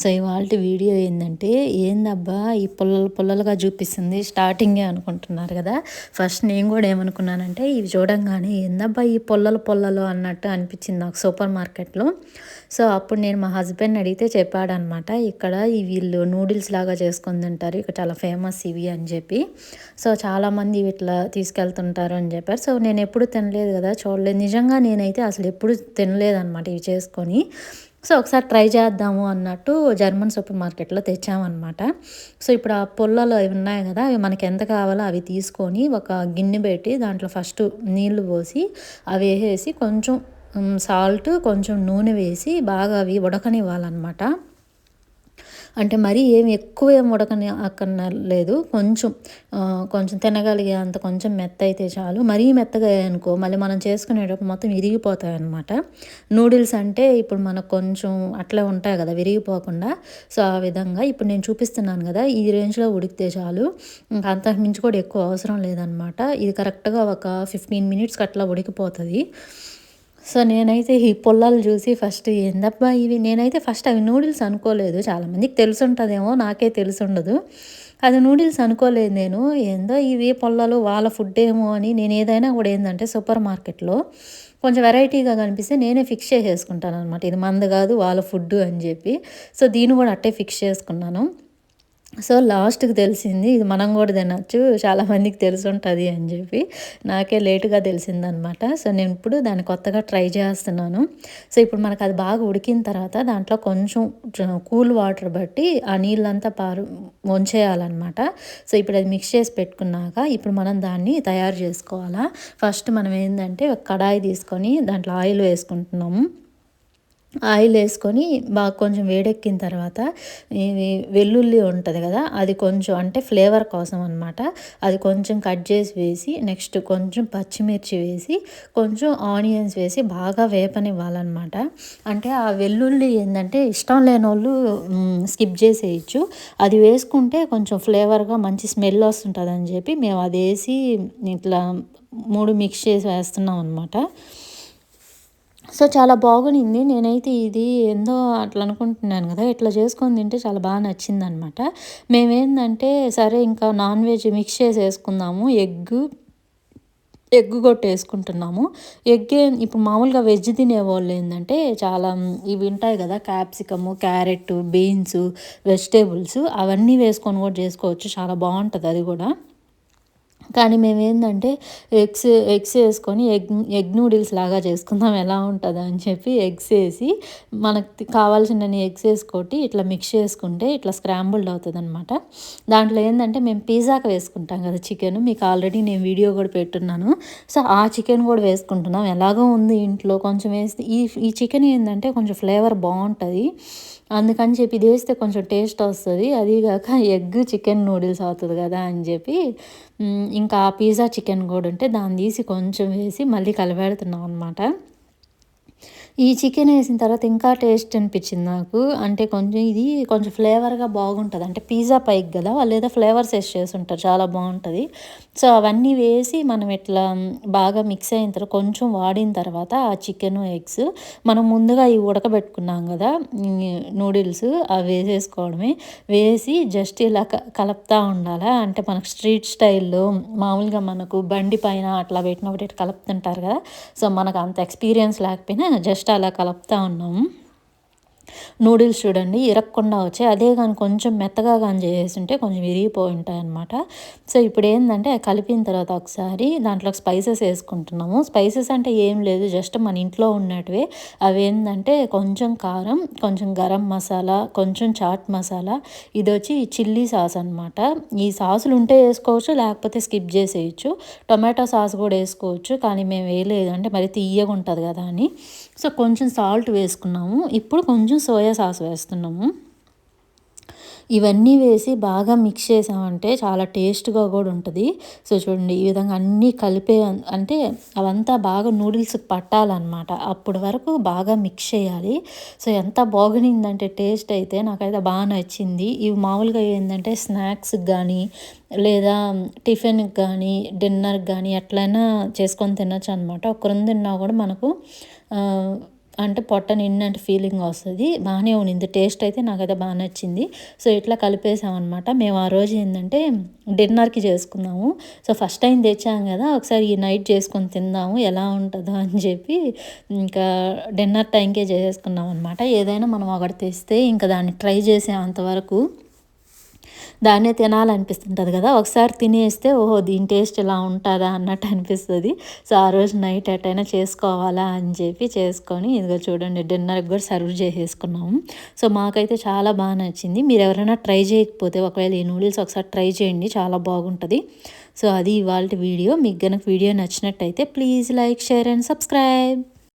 So ఇవాళ video ఏంటంటే ఏందబ్బా ఈ పుల్లలు పుల్లలుగా చూపిస్తుంది స్టార్టింగే అనుకుంటున్నారు కదా. ఫస్ట్ నేను కూడా ఏమనుకున్నానంటే ఇవి చూడంగానే ఏందబ్బా ఈ పుల్లలు పుల్లలు అన్నట్టు అనిపించింది నాకు సూపర్ మార్కెట్లో. సో అప్పుడు నేను మా హస్బెండ్ అడిగితే చెప్పాడనమాట ఇక్కడ ఈ వీళ్ళు నూడిల్స్ లాగా చేసుకుని తింటారు ఇక్కడ చాలా ఫేమస్ ఇవి అని చెప్పి. సో చాలామంది ఇట్లా తీసుకెళ్తుంటారు అని చెప్పారు. సో నేను ఎప్పుడు తినలేదు కదా చూడలేదు. నిజంగా నేనైతే అసలు ఎప్పుడు తినలేదు అనమాట ఇవి చేసుకొని. సో ఒకసారి ట్రై చేద్దాము అన్నట్టు జర్మన్ సూపర్ మార్కెట్లో తెచ్చామన్నమాట. సో ఇప్పుడు ఆ పుల్లలు అవి ఉన్నాయి కదా అవి మనకి ఎంత కావాలో అవి తీసుకొని ఒక గిన్నె పెట్టి దాంట్లో ఫస్ట్ నీళ్ళు పోసి అవి వేసేసి కొంచెం సాల్ట్ కొంచెం నూనె వేసి బాగా అవి ఉడకనివ్వాలన్నమాట. అంటే మరీ ఏమి ఎక్కువ ఏం ఉడకని అక్కన లేదు కొంచెం కొంచెం తినగలిగే అంత కొంచెం మెత్త అయితే చాలు. మరీ మెత్తగా అనుకో మళ్ళీ మనం చేసుకునేటప్పుడు మొత్తం విరిగిపోతాయి అనమాట నూడిల్స్ అంటే ఇప్పుడు మనకు కొంచెం అట్లే ఉంటాయి కదా విరిగిపోకుండా. సో ఆ విధంగా ఇప్పుడు నేను చూపిస్తున్నాను కదా ఈ రేంజ్లో ఉడికితే చాలు. ఇంకా అంతకు మించి కూడా ఎక్కువ అవసరం లేదనమాట ఇది కరెక్ట్గా ఒక ఫిఫ్టీన్ మినిట్స్కి అట్లా ఉడికిపోతుంది. సో నేనైతే ఈ పొల్లాలు చూసి ఫస్ట్ ఏందబ్బా ఇవి? నేనైతే ఫస్ట్ అవి నూడిల్స్ అనుకోలేదు. చాలామందికి తెలుసుంటుందేమో నాకే తెలుసుండదు. అది నూడిల్స్ అనుకోలేదు నేను. ఏందో ఇవి పొల్లలు వాళ్ళ ఫుడ్ ఏమో అని నేను ఏదైనా కూడా ఏంటంటే సూపర్ మార్కెట్లో కొంచెం వెరైటీగా కనిపిస్తే నేనే ఫిక్స్ చేసేసుకుంటాను అనమాట ఇది మంద కాదు వాళ్ళ ఫుడ్ అని చెప్పి. సో దీన్ని కూడా అట్టే ఫిక్స్ చేసుకున్నాను. సో లాస్ట్కి తెలిసింది ఇది మనం కూడా తినచ్చు చాలామందికి తెలిసి ఉంటుంది అని చెప్పి. నాకే లేటుగా తెలిసిందనమాట. సో నేను ఇప్పుడు దాన్ని కొత్తగా ట్రై చేస్తున్నాను. సో ఇప్పుడు మనకు అది బాగా ఉడికిన తర్వాత దాంట్లో కొంచెం కూల్ వాటర్ బట్టి ఆ నీళ్ళంతా పారు వంచేయాలన్నమాట సో ఇప్పుడు అది మిక్స్ చేసి పెట్టుకున్నాక ఇప్పుడు మనం దాన్ని తయారు చేసుకోవాలా. ఫస్ట్ మనం ఏంటంటే ఒక కడాయి తీసుకొని దాంట్లో ఆయిల్ వేసుకుంటున్నాము. ఆయిల్ వేసుకొని బాగా కొంచెం వేడెక్కిన తర్వాత వెల్లుల్లి ఉంటుంది కదా అది కొంచెం అంటే ఫ్లేవర్ కోసం అనమాట అది కొంచెం కట్ చేసి వేసి నెక్స్ట్ కొంచెం పచ్చిమిర్చి వేసి కొంచెం ఆనియన్స్ వేసి బాగా వేపనివ్వాలన్నమాట. అంటే ఆ వెల్లుల్లి ఏంటంటే ఇష్టం లేని వాళ్ళు స్కిప్ చేసేయచ్చు. అది వేసుకుంటే కొంచెం ఫ్లేవర్గా మంచి స్మెల్ వస్తుంటుంది అని చెప్పి మేము అది వేసి ఇట్లా మూడు మిక్స్ చేసి వేస్తున్నాం అనమాట సో చాలా బాగునింది. నేనైతే ఇది ఏందో అట్లా అనుకుంటున్నాను కదా ఇట్లా చేసుకొని తింటే చాలా బాగా నచ్చింది అనమాట మేమేందంటే సరే ఇంకా నాన్ వెజ్ మిక్స్ చేసి వేసుకుందాము ఎగ్ ఎగ్ కొట్టేసుకుంటున్నాము ఎగ్ ఇప్పుడు మామూలుగా వెజ్ తినేవాళ్ళు ఏంటంటే చాలా ఇవి ఉంటాయి కదా క్యాప్సికము క్యారెట్ బీన్స్ వెజిటేబుల్స్ అవన్నీ వేసుకొని కూడా చేసుకోవచ్చు. చాలా బాగుంటుంది అది కూడా. కానీ మేము ఏంటంటే ఎగ్స్ ఎగ్స్ వేసుకొని ఎగ్ ఎగ్ నూడిల్స్ లాగా చేసుకుందాం ఎలా ఉంటుంది అని చెప్పి ఎగ్స్ వేసి మనకు కావాల్సిన ఎగ్స్ వేసుకొట్టి ఇట్లా మిక్స్ చేసుకుంటే ఇట్లా స్క్రాంబుల్డ్ అవుతుంది అనమాట దాంట్లో ఏంటంటే మేము పిజ్జాకి వేసుకుంటాం కదా చికెన్ మీకు ఆల్రెడీ నేను వీడియో కూడా పెట్టున్నాను. సో ఆ చికెన్ కూడా వేసుకుంటున్నాం. ఎలాగో ఉంది ఇంట్లో కొంచెం వేస్తే ఈ ఈ చికెన్ ఏంటంటే కొంచెం ఫ్లేవర్ బాగుంటుంది. అందుకని చెప్పి ఇది వేస్తే కొంచెం టేస్ట్ వస్తుంది. అదిగాక ఎగ్ చికెన్ నూడిల్స్ అవుతుంది కదా అని చెప్పి ఇంకా పిజ్జా చికెన్ కూడా ఉంటే దాన్ని తీసి కొంచెం వేసి మళ్ళీ కలబెడుతున్నాం అనమాట ఈ చికెన్ వేసిన తర్వాత ఇంకా టేస్ట్ అనిపించింది నాకు. అంటే కొంచెం ఇది కొంచెం ఫ్లేవర్గా బాగుంటుంది. అంటే పిజ్జా పైకి కదా వాళ్ళు ఏదో ఫ్లేవర్స్ వేసి చేసి ఉంటారు చాలా బాగుంటుంది. సో అవన్నీ వేసి మనం ఇట్లా బాగా మిక్స్ అయిన తర్వాత కొంచెం వాడిన తర్వాత ఆ చికెన్ ఎగ్స్ మనం ముందుగా ఇవి ఉడకబెట్టుకున్నాం కదా నూడిల్స్ అవి వేసేసుకోవడమే. వేసి జస్ట్ ఇలా కలుపుతూ ఉండాలా? అంటే మనకు స్ట్రీట్ స్టైల్లో మామూలుగా మనకు బండి పైన అట్లా పెట్టినప్పుడు కలుపుతుంటారు కదా. సో మనకు అంత ఎక్స్పీరియన్స్ లేకపోయినా జస్ట్ అలా కలుపుతూ ఉన్నాము నూడిల్స్ చూడండి ఇరక్కుండా వచ్చాయి. అదే కానీ కొంచెం మెత్తగా కానీ చేస్తుంటే కొంచెం విరిగిపోయి ఉంటాయి అనమాట సో ఇప్పుడు ఏంటంటే కలిపిన తర్వాత ఒకసారి దాంట్లో స్పైసెస్ వేసుకుంటున్నాము. స్పైసెస్ అంటే ఏం లేదు జస్ట్ మన ఇంట్లో ఉన్నట్టువే. అవి ఏంటంటే కొంచెం కారం కొంచెం గరం మసాలా కొంచెం చాట్ మసాలా. ఇది వచ్చి చిల్లీ సాస్ అనమాట ఈ సాసులు ఉంటే వేసుకోవచ్చు లేకపోతే స్కిప్ చేసేయచ్చు. టొమాటో సాస్ కూడా వేసుకోవచ్చు కానీ మేము వేయలేదు. అంటే మరి తీయగా ఉంటుంది కదా అని. సో కొంచెం సాల్ట్ వేసుకున్నాము. ఇప్పుడు కొంచెం సోయా సాస్ వేస్తున్నాము. ఇవన్నీ వేసి బాగా మిక్స్ చేసామంటే చాలా టేస్ట్గా కూడా ఉంటుంది. సో చూడండి ఈ విధంగా అన్నీ కలిపే అంటే అవంతా బాగా నూడిల్స్ పట్టాలన్నమాట. అప్పటి వరకు బాగా మిక్స్ చేయాలి. సో ఎంత బాగునిందంటే టేస్ట్ అయితే నాకైతే బాగా నచ్చింది. ఇవి మామూలుగా ఏంటంటే స్నాక్స్కి కానీ లేదా టిఫిన్కి కానీ డిన్నర్కి కానీ ఎట్లయినా చేసుకొని తినచ్చు అనమాట ఒక్కరు తిన్నా కూడా మనకు అంటే పొట్ట నిన్నట్టు ఫీలింగ్ వస్తుంది. బాగానే ఉన్నింది. టేస్ట్ అయితే నాకైతే బాగా నచ్చింది. సో ఇట్లా కలిపేసామన్నమాట. మేము ఆ రోజు ఏంటంటే డిన్నర్కి చేసుకున్నాము. సో ఫస్ట్ టైం తెచ్చాం కదా ఒకసారి ఈ నైట్ చేసుకొని తిందాము ఎలా ఉంటుందో అని చెప్పి ఇంకా డిన్నర్ టైంకే చేసుకున్నాం అనమాట ఏదైనా మనం ఒకటి తెస్తే ఇంకా దాన్ని ట్రై చేసే అంతవరకు దాన్నే తినాలనిపిస్తుంటుంది కదా. ఒకసారి తినేస్తే ఓహో దీని టేస్ట్ ఇలా ఉంటుందా అన్నట్టు అనిపిస్తుంది. సో ఆ రోజు నైట్ ఎటైనా చేసుకోవాలా అని చెప్పి చేసుకొని ఇదిగో చూడండి డిన్నర్కి కూడా సర్వ్ చేసేసుకున్నాము. సో మాకైతే చాలా బాగా నచ్చింది. మీరు ఎవరైనా ట్రై చేయకపోతే ఒకవేళ ఈ నూడిల్స్ ఒకసారి ట్రై చేయండి చాలా బాగుంటుంది. సో అది ఇవాళ వీడియో. మీకు కనుక వీడియో నచ్చినట్టయితే please like share and subscribe.